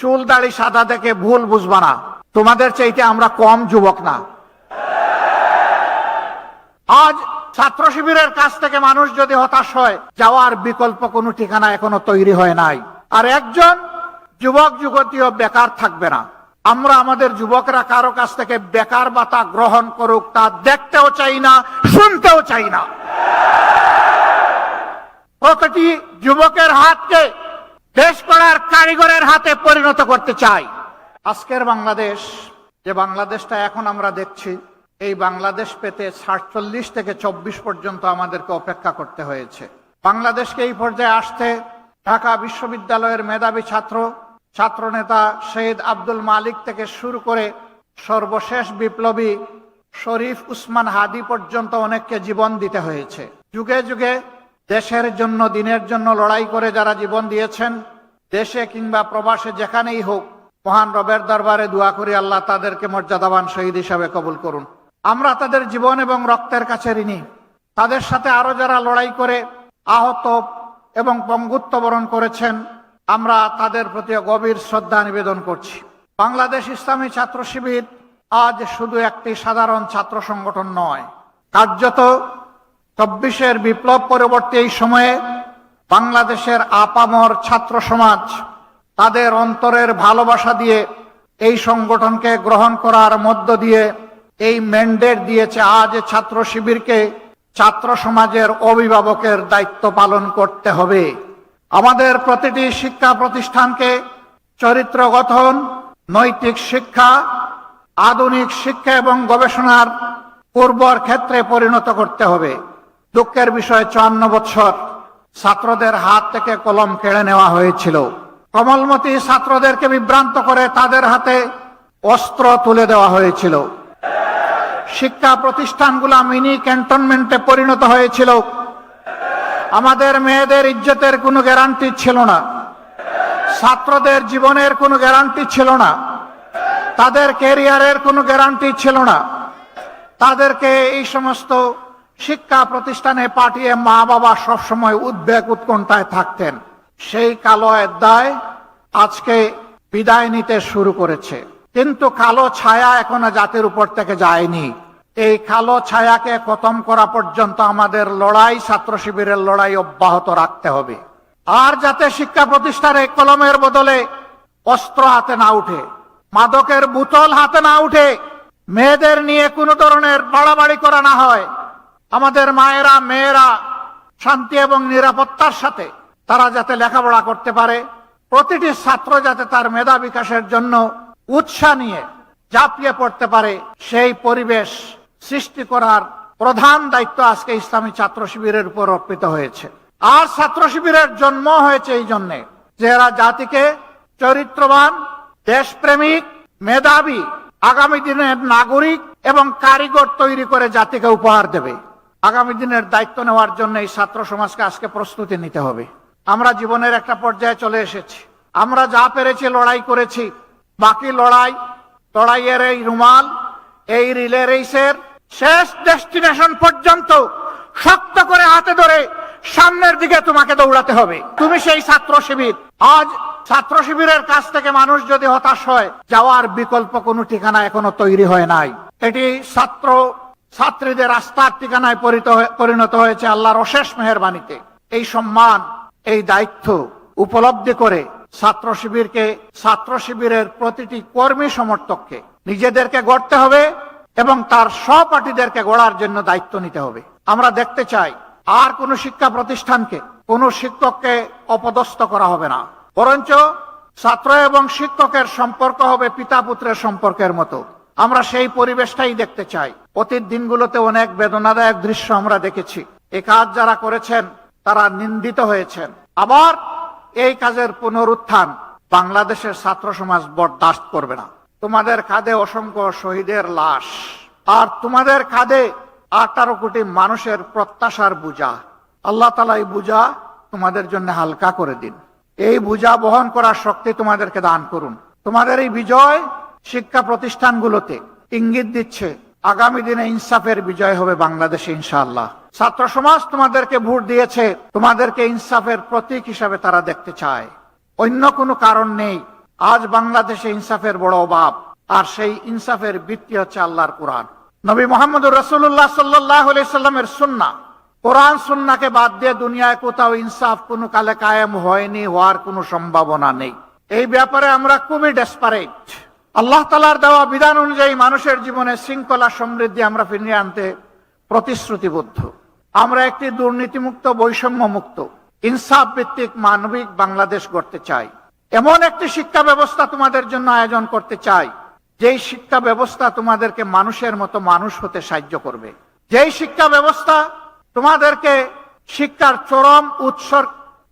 চুল দাড়ি সাদা দেখে ভুল বুঝবা না। তোমাদের চাইতে আমরা কম যুবক না। আজ ছাত্র শিবিরের কাছ থেকে মানুষ যদি হতাশ হয়, যাওয়ার বিকল্প কোনো ঠিকানা এখনও তৈরি হয় নাই। আর একজন যুবক, যুবতীও বেকার থাকবে না। আমরা আমাদের যুবকরা কারও কাছ থেকে বেকার বাতা গ্রহণ করুক, তা দেখতেও চাই না, শুনতেও চাই না। প্রতিটি যুবকের হাতকে দেশ কারিগরের হাতে পরিণত করতে চাই। আজকের বাংলাদেশ, যে বাংলাদেশটা এখন আমরা দেখছি, এই বাংলাদেশ পেতে সাতচল্লিশ থেকে চব্বিশ পর্যন্ত আমাদেরকে অপেক্ষা করতে হয়েছে। বাংলাদেশকে এই পর্যায়ে আসতে ঢাকা বিশ্ববিদ্যালয়ের মেধাবী ছাত্র ছাত্রনেতা শহীদ আব্দুল মালিক থেকে শুরু করে সর্বশেষ বিপ্লবী শরীফ উসমান হাদি পর্যন্ত অনেককে জীবন দিতে হয়েছে। যুগে যুগে দেশের জন্য, দিনের জন্য লড়াই করে যারা জীবন দিয়েছেন দেশে কিংবা প্রবাসে যেখানেই হোক, মহান রবের দরবারে দোয়া করি আল্লাহ তাদেরকে মর্যাদাবান শহীদ হিসাবে কবুল করুন। আমরা তাদের জীবন এবং রক্তের কাছে ঋণী। তাদের সাথে আরও যারা লড়াই করে, আহত এবং পঙ্গুত্ব বরণ করেছেন, আমরা তাদের প্রতি গভীর শ্রদ্ধা নিবেদন করছি। বাংলাদেশ ইসলামী ছাত্র শিবির আজ শুধু একটি সাধারণ ছাত্র সংগঠন নয়। কার্যত চব্বিশের বিপ্লব পরবর্তী এই সময়ে বাংলাদেশের আপামর ছাত্র সমাজ, তাদের অন্তরের ভালোবাসা দিয়ে এই সংগঠনকে গ্রহণ করার মধ্য দিয়ে এই ম্যান্ডেট দিয়েছে আজ ছাত্র শিবিরকে ছাত্র সমাজের অভিভাবকের দায়িত্ব পালন করতে হবে। আমাদের প্রতিটি শিক্ষা প্রতিষ্ঠানকে চরিত্র গঠন, নৈতিক শিক্ষা, আধুনিক শিক্ষা এবং গবেষণার পূর্বর ক্ষেত্রে পরিণত করতে হবে। দুঃখের বিষয়, চুয়ান্ন বছর ছাত্রদের হাত থেকে কলম কেড়ে নেওয়া হয়েছিল। কমলমতি ছাত্রদেরকে বিভ্রান্ত করে তাদের হাতে অস্ত্র তুলে দেওয়া হয়েছিল। শিক্ষা প্রতিষ্ঠানগুলা মিনি ক্যান্টনমেন্টে পরিণত হয়েছিল। আমাদের মেয়েদের ইজ্জতের কোনো গ্যারান্টি ছিল না। ছাত্রদের জীবনের কোনো গ্যারান্টি ছিল না। তাদের ক্যারিয়ারের কোনো গ্যারান্টি ছিল না। তাদেরকে এই সমস্ত শিক্ষা প্রতিষ্ঠানে পাঠিয়ে মা বাবা সবসময় উদ্বেগ উৎকণ্ঠায় থাকতেন। সেই কালো অধ্যায় আজকে বিদায় নিতে শুরু করেছে। কিন্তু কালো ছায়া এখনও জাতির উপর থেকে যায়নি। এই কালো ছায়াকে খতম করা পর্যন্ত আমাদের লড়াই, ছাত্র শিবিরের লড়াই অব্যাহত রাখতে হবে। আর যাতে শিক্ষা প্রতিষ্ঠানে কলমের বদলে অস্ত্র হাতে না উঠে, মাদকের বোতল হাতে না উঠে, মেয়েদের নিয়ে কোনো ধরনের বাড়াবাড়ি করা না হয় আমাদের মায়েরা, মেয়েরা শান্তি এবং নিরাপত্তার সাথে তারা যাতে লেখাপড়া করতে পারে। প্রতিটি ছাত্র যাতে তার মেধা বিকাশের জন্য উৎসাহ নিয়ে ঝাঁপিয়ে পড়তে পারে, সেই পরিবেশ সৃষ্টি করার প্রধান দায়িত্ব আজকে ইসলামী ছাত্র শিবিরের উপর অর্পিত হয়েছে। আর ছাত্র শিবিরের জন্ম হয়েছে এই জন্যে যে এরা জাতিকে চরিত্রবান, দেশপ্রেমিক, মেধাবী, আগামী দিনের নাগরিক এবং কারিগর তৈরি করে জাতিকে উপহার দেবে। আগামী দিনের দায়িত্ব নেওয়ার জন্য এই ছাত্র সমাজকে আজকে প্রস্তুতি নিতে হবে। আমরা জীবনের একটা পর্যায়ে চলে এসেছি। আমরা যা পেরেছি, লড়াই করেছি। বাকি লড়াই, লড়াইয়ের এই রুমাল, এই রিলে রেসের শেষ ডেস্টিনেশন পর্যন্ত শক্ত করে হাতে ধরে সামনের দিকে তোমাকে দৌড়াতে হবে। তুমি সেই ছাত্র শিবির। আজ ছাত্র শিবিরের কাছ থেকে মানুষ যদি হতাশ হয়, যাওয়ার বিকল্প কোনো ঠিকানা এখনও তৈরি হয় নাই। এটি ছাত্র ছাত্রীদের আস্থার ঠিকানায় পরিণত হয়েছে আল্লাহর অশেষ মেহরবানিতে। এই সম্মান, এই দায়িত্ব উপলব্ধি করে ছাত্র শিবিরকে, ছাত্র শিবিরের প্রতিটি কর্মী সমর্থককে নিজেদেরকে গড়তে হবে এবং তার সহপাঠীদেরকে গড়ার জন্য দায়িত্ব নিতে হবে। আমরা দেখতে চাই, আর কোন শিক্ষা প্রতিষ্ঠানকে, কোন শিক্ষককে অপদস্থ করা হবে না। বরঞ্চ ছাত্র এবং শিক্ষকের সম্পর্ক হবে পিতা পুত্রের সম্পর্কের মতো। আমরা সেই পরিবেশটাই দেখতে চাই। অতীত দিনগুলোতে অনেক বেদনাদায়ক দৃশ্য আমরা দেখেছি। এ কাজ যারা করেছেন, তারা নিন্দিত হয়েছেন। আবার এই কাজের পুনরুত্থান বাংলাদেশের ছাত্র সমাজ বরদাস্ত করবে না। তোমাদের কাঁধে অসংখ্য শহীদের লাশ। আর তোমাদের কাঁধে আঠারো কোটি মানুষের প্রত্যাশার বুঝা। আল্লাহ তালা এই বুঝা তোমাদের জন্য হালকা করে দিন। এই বুঝা বহন করার শক্তি তোমাদেরকে দান করুন। তোমাদের এই বিজয় শিক্ষা প্রতিষ্ঠানগুলোতে ইঙ্গিত দিচ্ছে, আগামী দিনে ইনসাফের বিজয় হবে বাংলাদেশে ইনশাআল্লাহ। ছাত্র সমাজ তোমাদেরকে ভোট দিয়েছে, তোমাদেরকে ইনসাফের প্রতীক হিসাবে তারা দেখতে চায়। অন্য কোনো কারণ নেই, আজ বাংলাদেশে ইনসাফের বড় অভাব, আর সেই ইনসাফের ভিত্তি হচ্ছে আল্লাহর কোরআন। নবী মোহাম্মদ রসুল্লাহ সাল্লাহ সাল্লামের সুন্না, কোরআন সুন্নাকে বাদ দিয়ে দুনিয়ায় কোথাও ইনসাফ কোনো কালে কায়েম হয়নি, হওয়ার কোনো সম্ভাবনা নেই। এই ব্যাপারে আমরা খুবই ডেসপারেট আল্লাহ তালার দেওয়া বিধান অনুযায়ী মানুষের জীবনে শৃঙ্খলা সমৃদ্ধি আমরা ফিরিয়ে আনতে প্রতিশ্রুতিবদ্ধ। আমরা একটি দুর্নীতিমুক্ত বৈষম্য মুক্ত ইনসাফ ভিত্তিক মানবিক বাংলাদেশ গড়তে চাই। এমন একটি শিক্ষা ব্যবস্থা তোমাদের জন্য আয়োজন করতে চাই, যেই শিক্ষা ব্যবস্থা তোমাদেরকে মানুষের মতো মানুষ হতে সাহায্য করবে। যেই শিক্ষা ব্যবস্থা তোমাদেরকে শিক্ষার চরম উৎসর,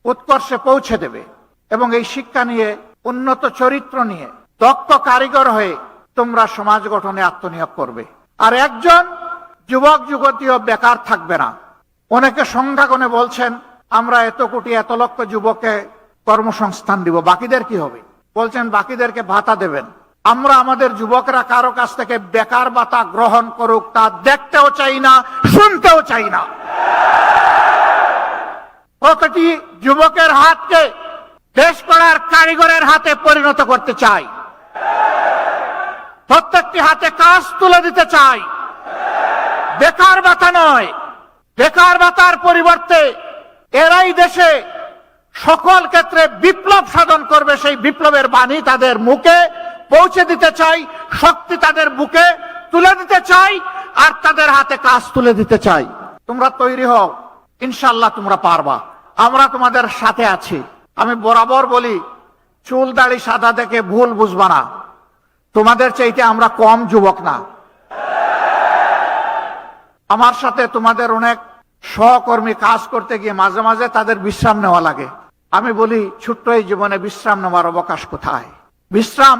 উৎকর্ষে পৌঁছে দেবে এবং এই শিক্ষা নিয়ে উন্নত চরিত্র নিয়ে দক্ষ কারিগর হয়ে তোমরা সমাজ গঠনে আত্মনিয়োগ করবে। আর একজন যুবক, যুবতীও বেকার থাকবে না। অনেকে সংখ্যা গণে বলছেন, আমরা এত কোটি, এত লক্ষ যুবককে কর্মসংস্থান দিব, বাকিদের কি হবে? বলছেন, বাকিদেরকে ভাতা দেবেন। আমরা আমাদের যুবকরা কারও কাছ থেকে বেকার ভাতা গ্রহণ করুক, তা দেখতেও চাই না, শুনতেও চাই না। প্রতিটি যুবকের হাতকে দেশ করার কারিগরের হাতে পরিণত করতে চাই। প্রত্যেকটি হাতে কাজ তুলে দিতে চাই। বেকার ভাতা নয়। বেকার ভাতার পরিবর্তে এরাই দেশে সকল ক্ষেত্রে বিপ্লব সাধন করবে, সেই বিপ্লবের বাণী তাদের মুখে পৌঁছে দিতে চাই, শক্তি তাদের বুকে তুলে দিতে চাই, আর তাদের হাতে কাজ তুলে দিতে চাই। তোমরা তৈরি হও ইনশাল্লাহ তোমরা পারবা। আমরা তোমাদের সাথে আছি। আমি বরাবর বলি, চুল দাড়ি সাদা দেখে ভুল বুঝবা না। তোমাদের চাইতে আমরা কম যুবক না। আমার সাথে তোমাদের অনেক সহকর্মী কাজ করতে গিয়ে মাঝে মাঝে তাদের বিশ্রাম নেওয়া লাগে। আমি বলি, ছোট্ট এই জীবনে বিশ্রাম নেওয়ার অবকাশ কোথায়? বিশ্রাম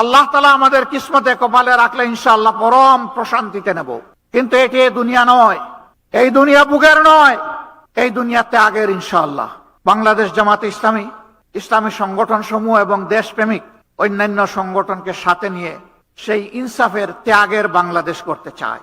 আল্লাহ তালা আমাদের কিসমতে কপালে রাখলে ইনশাআল্লাহ পরম প্রশান্তিতে নেব। কিন্তু এটি দুনিয়া নয়, এই দুনিয়া বুকের নয়, এই দুনিয়াতে আগের ইনশাআল্লাহ। বাংলাদেশ জামাতে ইসলামী ইসলামী সংগঠন সমূহ এবং দেশপ্রেমিক অন্যান্য সংগঠনকে সাথে নিয়ে সেই ইনসাফের ত্যাগের বাংলাদেশ করতে চায়।